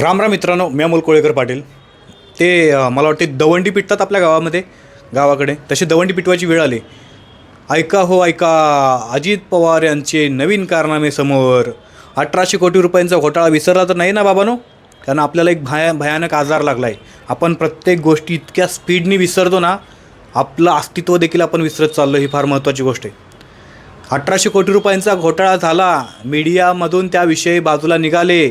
राम राम मित्रांनो मी अमोल कोळेकर पाटील. ते मला वाटते दवंडी पिटतात आपल्या गावामध्ये गावाकडे. तशी दवंडी पिटवायची वेळ आली. ऐका हो ऐका. अजित पवार यांचे नवीन कारनामे समोर अठराशे कोटी रुपयांचा घोटाळा विसरला तर नाही ना बाबानो? कारण आपल्याला एक भया भयानक आजार लागला आहे आपण प्रत्येक गोष्टी इतक्या स्पीडनी विसरतो ना आपलं अस्तित्व देखील आपण विसरत चाललो ही फार महत्त्वाची गोष्ट आहे. अठराशे कोटी रुपयांचा घोटाळा झाला. मीडियामधून त्याविषयी बाजूला निघाले.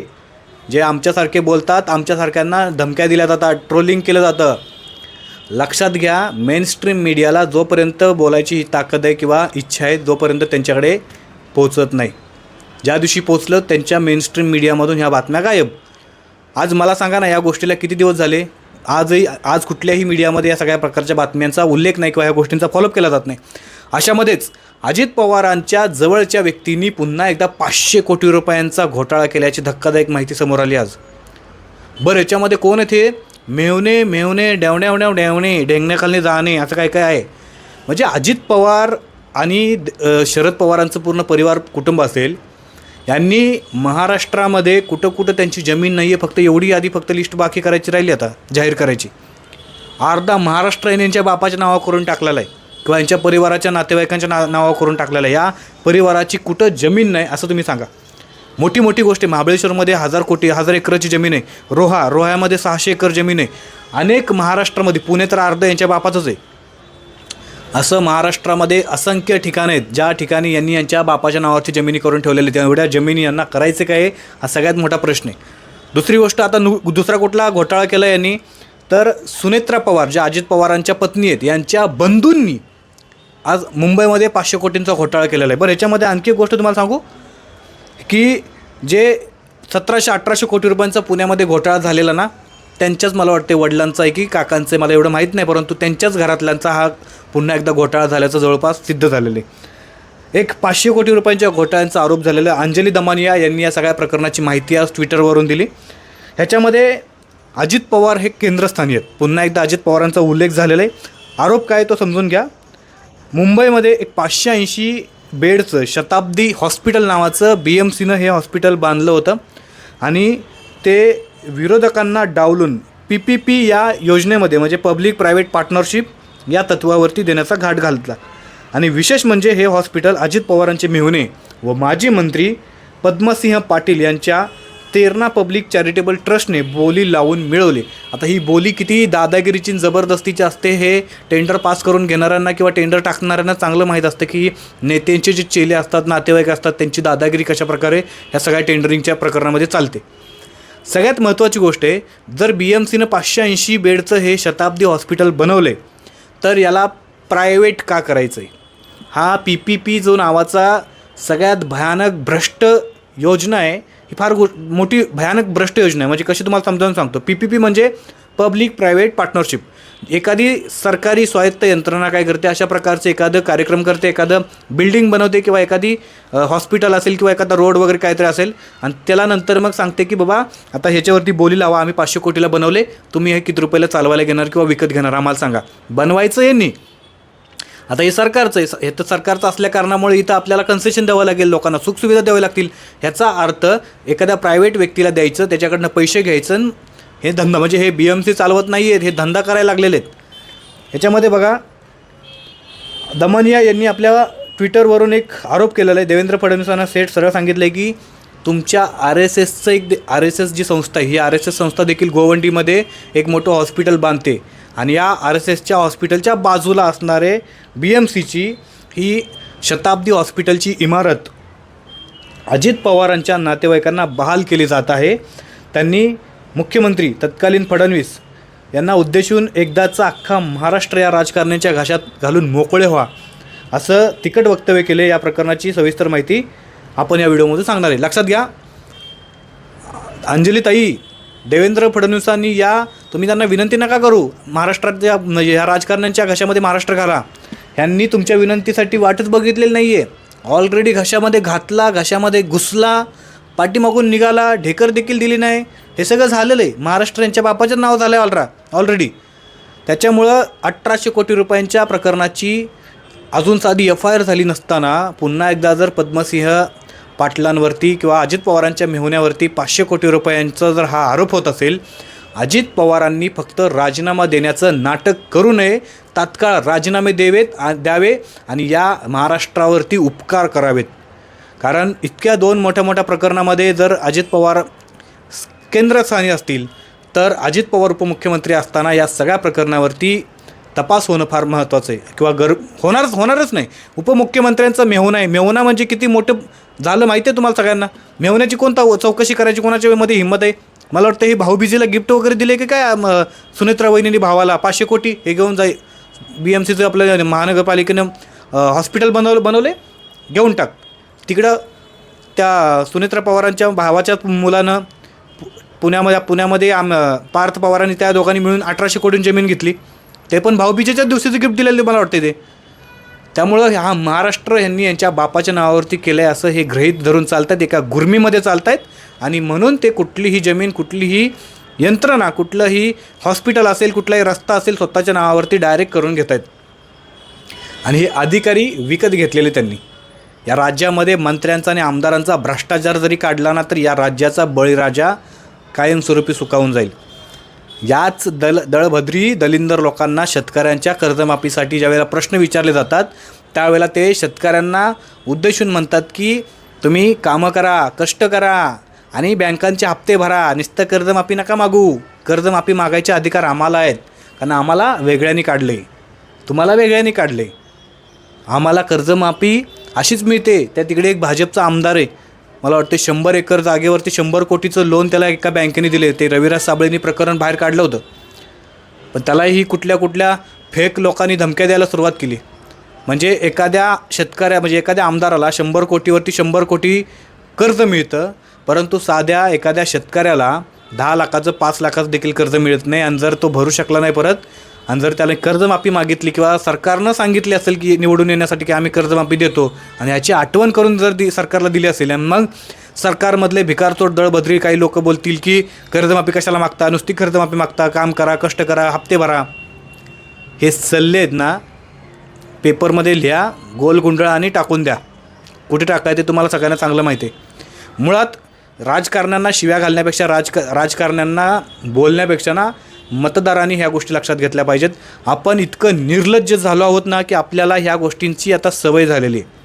जे आमच्यासारखे बोलतात आमच्यासारख्यांना धमक्या दिल्या जातात ट्रोलिंग केलं जातं. लक्षात घ्या मेन स्ट्रीम मीडियाला जोपर्यंत बोलायची ताकद आहे किंवा इच्छा आहे जोपर्यंत त्यांच्याकडे पोचत नाही. ज्या दिवशी पोचलं त्यांच्या मेन स्ट्रीम मीडियामधून ह्या बातम्या गायब. आज मला सांगा ना या गोष्टीला किती दिवस झाले? आजही आज कुठल्याही मीडियामध्ये या सगळ्या प्रकारच्या बातम्यांचा उल्लेख नाही किंवा या गोष्टींचा फॉलोअप केला जात नाही. अशामध्येच अजित पवारांच्या जवळच्या व्यक्तींनी पुन्हा एकदा पाचशे कोटी रुपयांचा घोटाळा केल्याची धक्कादायक माहिती समोर आली आज. बरं याच्यामध्ये कोण येते मेवणे मेवणे डेवण्यावण्याव डेवणे डेंगण्याखालने जाणे असं काय काय आहे? म्हणजे अजित पवार आणि शरद पवारांचं पूर्ण परिवार कुटुंब असेल यांनी महाराष्ट्रामध्ये कुठं कुठं त्यांची जमीन नाही आहे फक्त एवढी यादी फक्त लिस्ट बाकी करायची राहिली आता जाहीर करायची. अर्धा महाराष्ट्र यांच्या बापाच्या नावा करून टाकलेला आहे. किंवा यांच्या परिवाराच्या नातेवाईकांच्या ना नावा करून टाकलेलं आहे. या परिवाराची कुठं जमीन नाही असं तुम्ही सांगा. मोठी मोठी गोष्ट आहे. महाबळेश्वरमध्ये हजार कोटी हजार एकरची जमीन आहे. रोहा रोह्यामध्ये सहाशे एकर जमीन आहे. अनेक महाराष्ट्रामध्ये पुणे तर अर्ध यांच्या बापाचंच आहे. असं महाराष्ट्रामध्ये असंख्य ठिकाणं आहेत. ज्या ठिकाणी यांनी यांच्या बापाच्या नावाची जमिनी करून ठेवलेली त्या एवढ्या जमिनी यांना करायचं काय आहे? हा सगळ्यात मोठा प्रश्न आहे. दुसरी गोष्ट आता नु दुसरा कुठला घोटाळा केला यांनी? तर सुनेत्रा पवार ज्या अजित पवारांच्या पत्नी आहेत यांच्या बंधूंनी आज मुंबईमध्ये पाचशे कोटींचा घोटाळा केलेला आहे. बरं याच्यामध्ये आणखी एक गोष्ट तुम्हाला सांगू? की जे सतराशे अठराशे कोटी रुपयांचा पुण्यामध्ये घोटाळा झालेला ना त्यांच्याच मला वाटते वडिलांचा आहे की काकांचं आहे, मला एवढं माहीत नाही परंतु त्यांच्याच घरातल्यांचा हा पुन्हा एकदा घोटाळा झाल्याचं जवळपास सिद्ध झालेलं आहे. एक पाचशे कोटी रुपयांच्या घोटाळ्यांचा आरोप झालेला अंजली दमानिया यांनी या सगळ्या प्रकरणाची माहिती आज ट्विटरवरून दिली. ह्याच्यामध्ये अजित पवार हे केंद्रस्थानी आहेत. पुन्हा एकदा अजित पवारांचा उल्लेख झालेला आहे. आरोप काय आहे तो समजून घ्या. मुंबईमध्ये एक पाचशे ऐंशी बेडचं शताब्दी हॉस्पिटल नावाचं बी एम सीनं हे हॉस्पिटल बांधलं होतं. आणि ते विरोधकांना डावलून पी पी पी या योजनेमध्ये म्हणजे पब्लिक प्रायव्हेट पार्टनरशिप या तत्वावरती देण्याचा घाट घातला. आणि विशेष म्हणजे हे हॉस्पिटल अजित पवारांचे मेहुणे व माजी मंत्री पद्मसिंह पाटील यांच्या तेरणा पब्लिक चॅरिटेबल ट्रस्टने बोली लावून मिळवली. आता ही बोली किती दादागिरीची जबरदस्तीची असते हे टेंडर पास करून घेणाऱ्यांना किंवा टेंडर टाकणाऱ्यांना चांगलं माहीत असतं की नेत्यांचे जे चेले असतात नातेवाईक असतात त्यांची दादागिरी कशाप्रकारे ह्या सगळ्या टेंडरिंगच्या प्रकरणामध्ये चालते. सगळ्यात महत्त्वाची गोष्ट आहे जर बी एम सीनं पाचशे ऐंशी बेडचं हे शताब्दी हॉस्पिटल बनवले तर याला प्रायव्हेट का करायचं आहे हा पी पी पी जो नावाचा सगळ्यात भयानक भ्रष्ट योजना आहे ही फार गो मोठी भयानक भ्रष्ट योजना आहे. म्हणजे कशी तुम्हाला समजावून सांगतो. पी पी पी म्हणजे पब्लिक प्रायव्हेट पार्टनरशिप एखादी सरकारी स्वायत्त यंत्रणा काय करते अशा प्रकारचे एखादं कार्यक्रम करते एखादं बिल्डिंग बनवते किंवा एखादी हॉस्पिटल असेल किंवा एखादा रोड वगैरे काहीतरी असेल आणि त्याला नंतर मग सांगते की बाबा आता ह्याच्यावरती बोली लावा आम्ही पाचशे कोटीला बनवले तुम्ही हे किती रुपयाला चालवायला घेणार किंवा विकत घेणार आम्हाला सांगा. बनवायचं यांनी आता हे सरकारचं आहे. हे तर सरकारचं असल्या कारणामुळे इथं आपल्याला कन्सेशन द्यावं लागेल लोकांना सुखसुविधा द्याव्या लागतील. ह्याचा अर्थ एखाद्या प्रायव्हेट व्यक्तीला द्यायचं त्याच्याकडनं पैसे घ्यायचं आणि हे धंदा म्हणजे हे बी एम सी चालवत नाही आहेत हे धंदा करायला लागलेले आहेत. ह्याच्यामध्ये बघा दमनिया यांनी आपल्या ट्विटरवरून एक आरोप केलेला आहे. देवेंद्र फडणवीसांना सेट सरळ सांगितलं आहे की तुमच्या आर एस एसचं एक आर एस एस जी संस्था आहे ही आर एस एस संस्था देखील गोवंडीमध्ये एक मोठं हॉस्पिटल बांधते. आणि या आर एस एसच्या हॉस्पिटलच्या बाजूला असणारे बी एम सीची ही शताब्दी हॉस्पिटलची इमारत अजित पवारांच्या नातेवाईकांना बहाल केली जात आहे. त्यांनी मुख्यमंत्री तत्कालीन फडणवीस यांना उद्देशून एकदाचा अख्खा महाराष्ट्र या राजकारण्याच्या घाशात घालून मोकळे व्हा असं तिकट वक्तव्य केले या प्रकरणाची सविस्तर माहिती आपण या व्हिडिओमध्ये सांगणार आहे. लक्षात घ्या अंजलीताई देवेंद्र फडणवीसांनी या तुम्ही त्यांना विनंती नका करू. महाराष्ट्रात म्हणजे ह्या राजकारण्यांच्या घशामध्ये महाराष्ट्र घाला. ह्यांनी तुमच्या विनंतीसाठी वाटच बघितलेली नाही आहे ऑलरेडी घशामध्ये घातला घशामध्ये घुसला पाठीमागून निघाला ढेकर देखील दिली नाही. हे सगळं झालेलं आहे महाराष्ट्र यांच्या बापाचं नाव झालं आहे ऑलरा ऑलरेडी त्याच्यामुळं अठराशे कोटी रुपयांच्या प्रकरणाची अजून साधी एफ आय आर झाली नसताना पुन्हा एकदा जर पद्मसिंह पाटलांवरती किंवा अजित पवारांच्या मेहुण्यावरती पाचशे कोटी रुपयांचा जर हा आरोप होत असेल अजित पवारांनी फक्त राजीनामा देण्याचं नाटक करू नये तात्काळ राजीनामे देवेत द्यावे आणि या महाराष्ट्रावरती उपकार करावेत. कारण इतक्या दोन मोठ्या मोठ्या प्रकरणामध्ये जर अजित पवार केंद्रस्थानी असतील तर अजित पवार उपमुख्यमंत्री असताना या सगळ्या प्रकरणावरती तपास होणं फार महत्त्वाचं आहे. किंवा गर होणारच होणारच नाही. उपमुख्यमंत्र्यांचा मेहुणा आहे. मेहुणा म्हणजे किती मोठं झालं माहिती आहे तुम्हाला सगळ्यांना? मेहुण्याची कोणता चौकशी करायची कोणाच्या मध्ये हिंमत आहे? मला वाटतं हे भाऊबीजेला गिफ्ट वगैरे दिले की काय सुनेत्रा वहिनीने भावाला? पाचशे कोटी हे घेऊन जाई. बी एम सीचं आपलं महानगरपालिकेनं हॉस्पिटल बनवलं बनवले? घेऊन टाक. तिकडं त्या सुनेत्रा पवारांच्या भावाच्या मुलानं पु- पुण्यामध्ये पुण्यामध्ये आम पार्थ पवारांनी त्या दोघांनी मिळून अठराशे कोटी जमीन घेतली. ते पण भाऊबीजेच्याच दिवशीचं गिफ्ट दिलेलं मला वाटते ते त्यामुळं हा महाराष्ट्र यांनी यांच्या बापाच्या नावावरती केलं आहे असं हे गृहीत धरून चालतात एका गुर्मीमध्ये चालत आहेत आणि म्हणून ते कुठलीही जमीन कुठलीही यंत्रणा कुठलंही हॉस्पिटल असेल कुठलाही रस्ता असेल स्वतःच्या नावावरती डायरेक्ट करून घेत आहेत आणि हे अधिकारी विकत घेतलेले त्यांनी. या राज्यामध्ये मंत्र्यांचा आणि आमदारांचा भ्रष्टाचार जरी काढला ना तर या राज्याचा बळीराजा कायमस्वरूपी सुकावून जाईल. याच दल दळभद्री दलिंदर लोकांना शेतकऱ्यांच्या कर्जमाफीसाठी ज्यावेळेला प्रश्न विचारले जातात त्यावेळेला ते शेतकऱ्यांना उद्देशून म्हणतात की तुम्ही कामं करा कष्ट करा आणि बँकांचे हप्ते भरा नुसतं कर्जमाफी नका मागू. कर्जमाफी मागायचे अधिकार आम्हाला आहेत कारण आम्हाला वेगळ्याने काढले. तुम्हाला वेगळ्याने काढले. आम्हाला कर्जमाफी अशीच मिळते त्या तिकडे एक भाजपचा आमदार आहे मला वाटते शंभर एकर जागेवरती शंभर कोटीचं लोन त्याला एका बँकेने दिले. ते रविराज साबळेंनी प्रकरण बाहेर काढलं होतं. पण त्यालाही कुठल्या कुठल्या फेक लोकांनी धमक्या द्यायला सुरुवात केली. म्हणजे एखाद्या शेतकऱ्या म्हणजे एखाद्या आमदाराला शंभर कोटीवरती शंभर कोटी कर्ज मिळतं परंतु साध्या एखाद्या शेतकऱ्याला दहा लाखाचं पाच लाखाचं देखील कर्ज मिळत नाही. आणि जर तो भरू शकला नाही परत आणि जर त्याला कर्जमाफी मागितली किंवा सरकारनं सांगितले असेल की निवडून येण्यासाठी की आम्ही कर्जमाफी देतो आणि याची आठवण करून जर दि सरकारला दिली असेल आणि मग सरकारमधले भिकारचोट दळबद्री काही लोक बोलतील की कर्जमाफी कशाला मागता? नुसती कर्जमाफी मागता काम करा कष्ट करा हप्ते भरा. हे सल्ले आहेत ना पेपरमध्ये लिहा गोल गुंडळा आणि टाकून द्या. कुठे टाकाय ते तुम्हाला सगळ्यांना चांगलं माहिती आहे. मुळात राजकारण्यांना शिव्या घालण्यापेक्षा राजक राजकारण्यांना बोलण्यापेक्षा ना मतदारांनी ह्या गोष्टी लक्षात घेतल्या पाहिजेत. आपण इतकं निर्लज्ज झालो आहोत ना की आपल्याला ह्या गोष्टींची आता सवय झालेली आहे.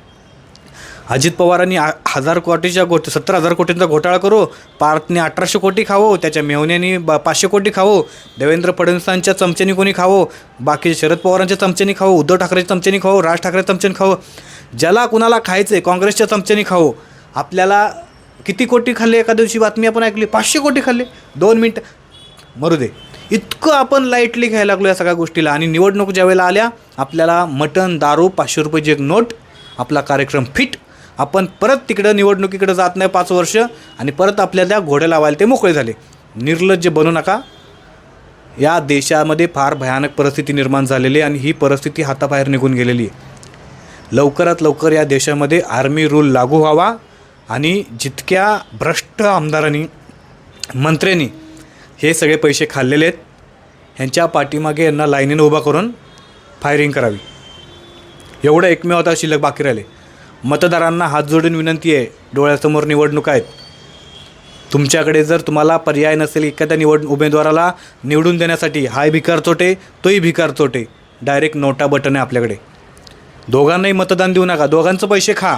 अजित पवारांनी हजार कोटीच्या गोट सत्तर हजार कोटींचा घोटाळा करो पार्थने अठराशे कोटी खावो त्याच्या मेहण्यानी ब पाचशे कोटी खावो देवेंद्र फडणवीसांच्या चमच्यानी कोणी खावो बाकी शरद पवारांच्या चमच्यानी खावो उद्धव ठाकरेच्या चमच्यानी खावो राज ठाकरे चमच्यानी खावो ज्याला कुणाला खायचं आहे काँग्रेसच्या चमच्यानी खावो आपल्याला किती कोटी खाल्ले? एका दिवशी बातमी आपण ऐकली पाचशे कोटी खाल्ले दोन मिनटं मरू दे. इतकं आपण लाईटली घ्यायला लागलो या सगळ्या गोष्टीला. आणि निवडणूक ज्या वेळेला आल्या आपल्याला मटण दारू पाचशे रुपयाची एक नोट आपला कार्यक्रम फिट आपण परत तिकडं निवडणुकीकडे जात नाही पाच वर्ष आणि परत आपल्या त्या घोड्या लावायला ते मोकळे झाले. निर्लज्ज बनू नका. या देशामध्ये फार भयानक परिस्थिती निर्माण झालेली आहे आणि ही परिस्थिती हाताबाहेर निघून गेलेली आहे. लवकरात लवकर या देशामध्ये आर्मी रूल लागू व्हावा आणि जितक्या भ्रष्ट आमदारांनी मंत्र्यांनी हे सगळे पैसे खाल्लेले आहेत. ह्यांच्या पाठीमागे यांना लाईनीनं उभा करून फायरिंग करावी. एवढं एकमेव आता शिल्लक बाकी राहिले. मतदारांना हात जोडून विनंती आहे डोळ्यासमोर निवडणुका आहेत. तुमच्याकडे जर तुम्हाला पर्याय नसेल एखाद्या निवड उमेदवाराला निवडून देण्यासाठी हाय भिकार चोटे तोही भिकार चोटे. डायरेक्ट नोटा बटन आहे आपल्याकडे. दोघांनाही मतदान देऊ नका. दोघांचं पैसे खा.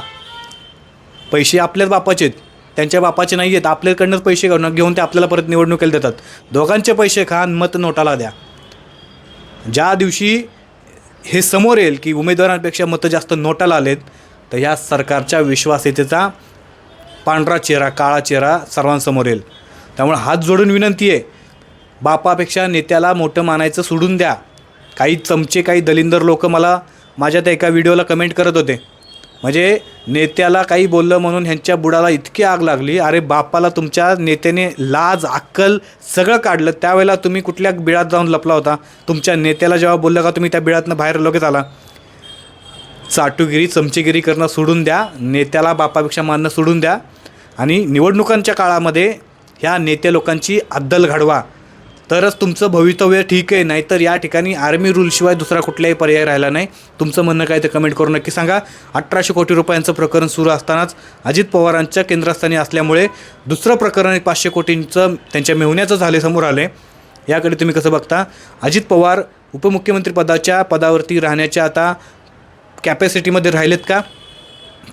पैसे आपल्याच बापाचे आहेत. त्यांच्या बापाचे नाही आहेत आपल्याकडनंच पैसे घेऊन घेऊन ते आपल्याला परत निवडणुकीला देतात. दोघांचे पैसे खा आणि मत नोटाला द्या. ज्या दिवशी हे समोर येईल की उमेदवारांपेक्षा मतं जास्त नोटाला आलेत तर ह्या सरकारच्या विश्वास्यतेचा पांढरा चेहरा काळा चेहरा सर्वांसमोर येईल. त्यामुळे हात जोडून विनंती आहे बापापेक्षा नेत्याला मोठं मानायचं सोडून द्या. काही चमचे काही दलिंदर लोक मला माझ्या त्या एका व्हिडिओला कमेंट करत होते. म्हणजे नेत्याला काही बोललं म्हणून ह्यांच्या बुडाला इतकी आग लागली. अरे बापाला तुमच्या नेत्याने लाज अक्कल सगळं काढलं. त्यावेळेला तुम्ही कुठल्या बिळात जाऊन लपला होता? तुमच्या नेत्याला जेव्हा बोललं का तुम्ही त्या बिळातनं बाहेर लगेच आला? चाटुगिरी चमचेगिरी करणं सोडून द्या. नेत्याला बापापेक्षा मानणं सोडून द्या. आणि निवडणुकांच्या काळामध्ये ह्या नेते लोकांची अद्दल घडवा. तरच तुमचं भवितव्य ठीक आहे नाहीतर या ठिकाणी आर्मी रूलशिवाय दुसरा कुठलाही पर्याय राहिला नाही. तुमचं म्हणणं काय ते कमेंट करून नक्की सांगा. अठराशे कोटी रुपयांचं प्रकरण सुरू असतानाच अजित पवारांच्या केंद्रस्थानी असल्यामुळे दुसरं प्रकरण एक पाचशे कोटींचं त्यांच्या मेहुण्याचं झाले समोर आले. याकडे तुम्ही कसं बघता? अजित पवार उपमुख्यमंत्रीपदाच्या पदावरती राहण्याच्या आता कॅपॅसिटीमध्ये राहिलेत का?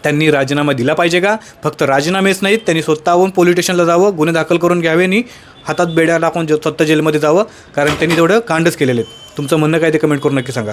त्यांनी राजीनामा दिला पाहिजे का? फक्त राजीनामेच नाहीत त्यांनी स्वतःहून पोलीस स्टेशनला जावं गुन्हे दाखल करून घ्यावे आणि हातात बेड्या टाकून जे स्वतः जेलमध्ये जावं कारण त्यांनी तेवढं कांडच केलेले आहेत. तुमचं म्हणणं काय ते कमेंट करून नक्की सांगा.